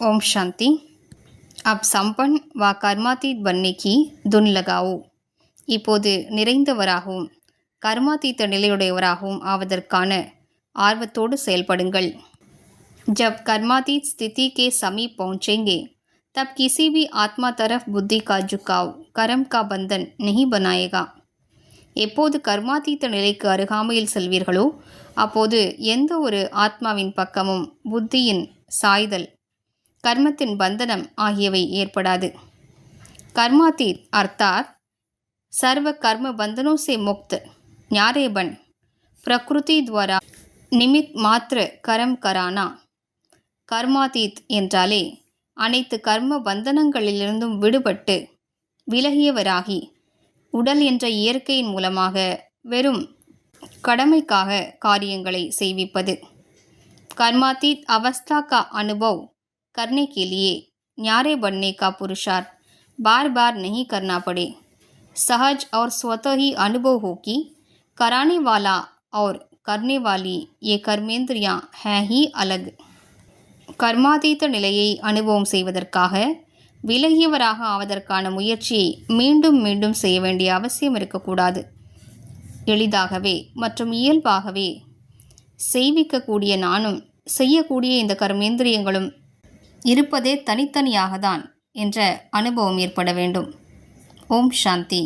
ओम शांति अब संपन्न व कर्मातीत बनने की धुन लगाओ இப்போது நிறைந்தவராகவும் கர்மாதீத்த நிலையுடையவராகவும் ஆவதற்கான ஆர்வத்தோடு செயல்படுங்கள் जब कर्मातीत स्थिति के समीप पहुंचेंगे तब किसी भी आत्मा तरफ बुद्धि का झुकाव कर्म का बंधन नहीं बनाएगा எப்போது கர்மாதீத்த நிலைக்கு அருகாமையில் செல்வீர்களோ அப்போது எந்த ஒரு ஆத்மாவின் பக்கமும் புத்தியின் சாய்தல் கர்மத்தின் பந்தனம் ஆகியவை ஏற்படாது. கர்மாதீத் அர்த்தார் சர்வ கர்ம பந்தனோ சே முக்த் ஞாரேபன் பிரகிருதி துவாரா நிமித் மாத்ர கரம் கரானா. கர்மாதீத் என்றாலே அனைத்து கர்ம பந்தனங்களிலிருந்தும் விடுபட்டு விலகியவராகி உடல் என்ற இயற்கையின் மூலமாக வெறும் கடமைக்காக காரியங்களை செய்விப்பது. கர்மாதீத் அவஸ்தா கா அனுபவ் करने के लिए न्यारे बनने का पुरुषार्थ बार बार नहीं करना पड़े सहज और स्वतः ही अनुभव हो कि कराने वाला और करने वाली ये कर्मेंद्रियां हैं ही अलग கர்மாதீத நிலையை அனுபவம் செய்வதற்காக விலகியவராக ஆவதற்கான முயற்சியை மீண்டும் மீண்டும் செய்ய வேண்டிய அவசியம் இருக்கக்கூடாது எளிதாகவே மற்றும் இயல்பாகவே செய்விக்கக்கூடிய நானும் செய்யக்கூடிய இந்த கர்மேந்திரியங்களும் இருப்பதே தனித்தனியாக தான் என்ற அனுபவம் ஏற்பட வேண்டும். ஓம் சாந்தி.